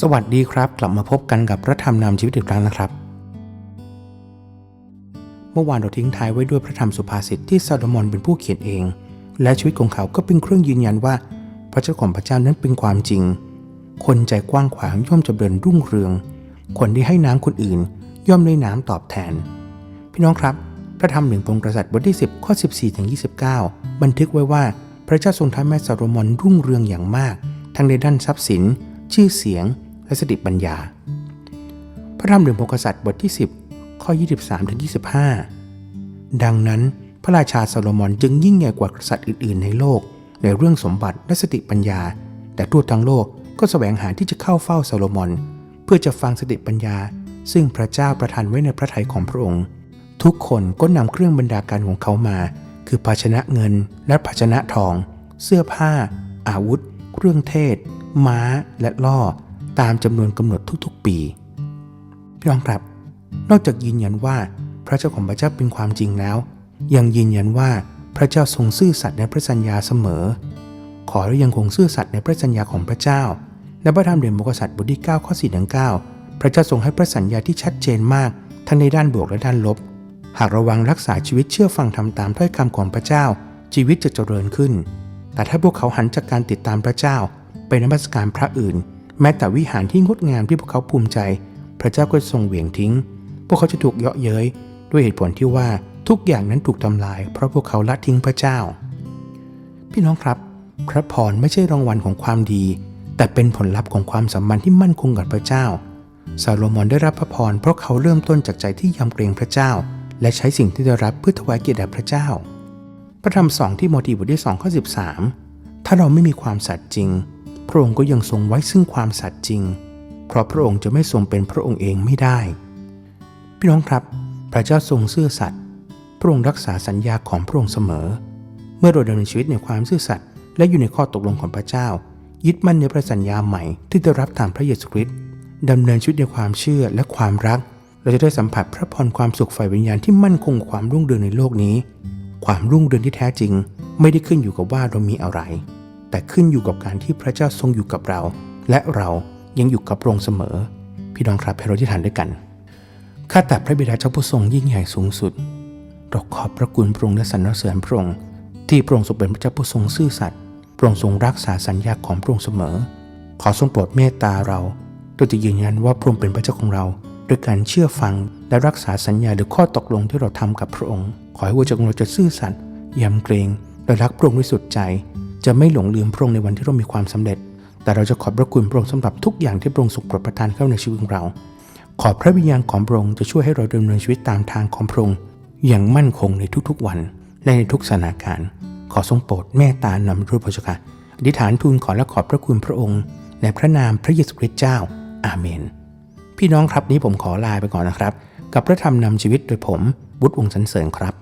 สวัสดีครับ กลับมาพบกันกับพระธรรมนำชีวิตอีกครั้งนะครับ เมื่อวานเราทิ้งท้ายไว้ด้วยพระธรรมสุภาษิตที่ซาโลมอนเป็นผู้เขียนเอง และชีวิตของเขาก็เป็นเครื่องยืนยันว่า พระเจ้าของพระเจ้านั้นเป็นความจริง คนใจกว้างขวางย่อมจะเจริญรุ่งเรือง คนที่ให้น้ำคนอื่น ย่อมได้น้ำตอบแทน พี่น้องครับ พระธรรมหนึ่งพงศ์กษัตริย์บทที่ 10ข้อ14ถึง29 บันทึกไว้ว่าพระเจ้าทรงทำให้ซาโลมอนรุ่งเรืองอย่างมาก ทั้งในด้านทรัพย์สิน ชื่อเสียง และสติปัญญา พระธรรมหนึ่งพงกษัตริย์บทที่ 10 ข้อ 23ถึง25 ดังนั้นพระราชาซาโลมอนจึงยิ่งใหญ่กว่ากษัตริย์อื่น ๆ ในโลก ในเรื่องสมบัติและสติปัญญา แต่ทั่วทั้งโลกก็แสวงหาที่จะเข้าเฝ้าซาโลมอน เพื่อจะฟังสติปัญญา ซึ่งพระเจ้าประทานไว้ในพระทัยของพระองค์ ทุกคนก็นำเครื่องบรรดาการของเขามา คือภาชนะเงินและภาชนะทอง เสื้อผ้า อาวุธ เครื่องเทศ ม้าและล่อ ตามจำนวนกำหนดทุกๆ ปีพี่น้องครับ นอกจากยืนยันว่าพระเจ้าของพระเจ้าเป็นความจริงแล้ว ยังยืนยันว่าพระเจ้าทรงซื่อสัตย์ในพระสัญญาเสมอ ขอให้ยังคงซื่อสัตย์ในพระสัญญาของพระเจ้าในพระธรรมเด่นบกษัตริย์บทที่9ข้อ4ถึง9พระเจ้าทรงให้พระสัญญาที่ชัดเจนมาก ทั้งในด้านบวกและด้านลบ หากระวังรักษาชีวิตเชื่อฟังทำตามถ้อยคำของพระเจ้า ชีวิตจะเจริญขึ้น แต่ถ้าพวกเขาหันจากการติดตามพระเจ้าไปนมัสการพระอื่น แม้แต่วิหารที่งดงามที่พวกเขาภูมิใจ พระเจ้าก็ทรงเหวี่ยงทิ้ง พวกเขาจะถูกเยาะเย้ยด้วยเหตุผลที่ว่าทุกอย่างนั้นถูกทำลาย เพราะพวกเขาละทิ้งพระเจ้า พี่น้องครับ พระพรไม่ใช่รางวัลของความดี แต่เป็นผลลัพธ์ของความสัมพันธ์ที่มั่นคงกับพระเจ้าซาโลมอนได้รับพระพรเพราะเขาเริ่มต้นจากใจที่ยำเกรงพระเจ้า และใช้สิ่งที่ได้รับเพื่อถวายเกียรติแด่พระเจ้า พระธรรมสองที่โมธีบทที่2ข้อ13ถ้าเราไม่มีความสัตย์จริง พระองค์ก็ยังทรงไว้ซึ่งความสัตย์จริง เพราะพระองค์จะไม่ทรงเป็นพระองค์เองไม่ได้ พี่น้องครับ พระเจ้าทรงซื่อสัตย์พระองค์รักษาสัญญาของพระองค์เสมอ เมื่อเราดำเนินชีวิตในความซื่อสัตย์และอยู่ในข้อตกลงของพระเจ้า ยึดมั่นในพระสัญญาใหม่ที่ได้รับตามพระเยซูคริสต์ดำเนินชีวิตในความเชื่อและความรัก เราจะได้สัมผัสพระพรความสุขฝ่ายวิญญาณที่มั่นคงความรุ่งเรืองในโลกนี้ ความรุ่งเรืองที่แท้จริง ไม่ได้ขึ้นอยู่กับว่าเรามีอะไร แต่ขึ้นอยู่กับการที่พระเจ้าทรงอยู่กับเรา และเรายังอยู่กับพระองค์เสมอ พี่น้องครับให้เราที่ฐานด้วยกันข้าแต่พระบิดาเจ้าผู้ทรงยิ่งใหญ่สูงสุดเราขอบพระคุณพระองค์และสรรเสริญพระองค์ที่พระองค์ทรงเป็นพระเจ้าผู้ทรงซื่อสัตย์พระองค์ทรงรักษาสัญญาของพระองค์เสมอ ขอทรงโปรดเมตตาเราโดยจะยืนยันว่าพระองค์เป็นพระเจ้าของเราด้วยการเชื่อฟังและรักษาสัญญาหรือข้อตกลงที่เราทำกับพระองค์ ขอให้หัวใจของเราจะซื่อสัตย์ยำเกรงและรักพระองค์ด้วยสุดใจ จะไม่หลงลืมพระองค์ในวันที่เรามีความสำเร็จ แต่เราจะขอบพระคุณพระองค์สำหรับทุกอย่างที่พระองค์ทรงโปรดประทานเข้าในชีวิตของเรา ขอบพระวิญญาณของพระองค์จะช่วยให้เราดำเนินชีวิตตามทางของพระองค์อย่างมั่นคงในทุกๆวันและในทุกสถานการณ์ ขอทรงโปรดเมตตานำรูปพระเจ้าค่ะอธิษฐานทูลขอและขอบพระคุณพระองค์ ในพระนามพระเยซูคริสต์เจ้า อาเมน พี่น้องครับนี้ผมขอลาไปก่อนนะครับ กับพระธรรมนำชีวิตโดยผมบุตรวงศ์สันเสริญครับ